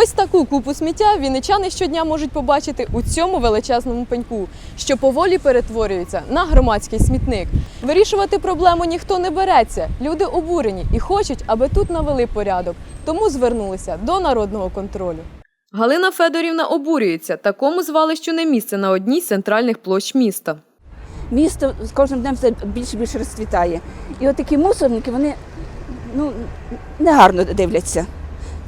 Ось таку купу сміття вінничани щодня можуть побачити у цьому величезному пеньку, що поволі перетворюється на громадський смітник. Вирішувати проблему ніхто не береться. Люди обурені і хочуть, аби тут навели порядок, тому звернулися до народного контролю. Галина Федорівна обурюється. Такому звалищу не місце на одній з центральних площ міста. місто з кожним днем все більше більше розцвітає. І от такі мусорники, вони ну, негарно дивляться.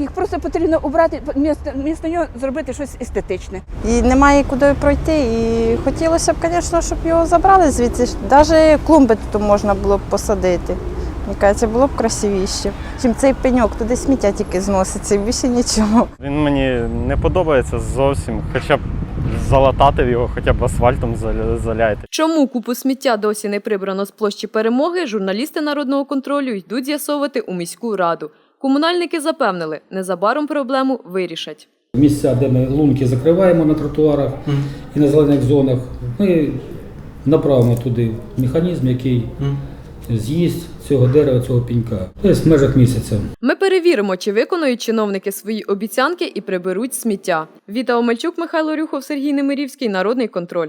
Їх просто потрібно убрати, вмісто, вмісто нього зробити щось естетичне. І немає куди пройти. І хотілося б, звісно, щоб його забрали звідси. Навіть клумби тут можна було б посадити. Мені кажеться, було б красивіше. Чим цей пеньок, туди сміття тільки зноситься більше нічого. Він мені не подобається зовсім, хоча б залатати його, хоча б асфальтом заля- заляйте. Чому купу сміття досі не прибрано з площі перемоги, журналісти народного контролю йдуть з'ясовувати у міську раду. Комунальники запевнили, незабаром проблему вирішать. Місця, де ми лунки закриваємо на тротуарах і на зелених зонах, ми направимо туди механізм, який з'їсть цього дерева, цього пінька. Десь в межах місяця. Ми перевіримо, чи виконують чиновники свої обіцянки і приберуть сміття. Віта Омельчук, Михайло Рюхов, Сергій Немирівський. Народний контроль.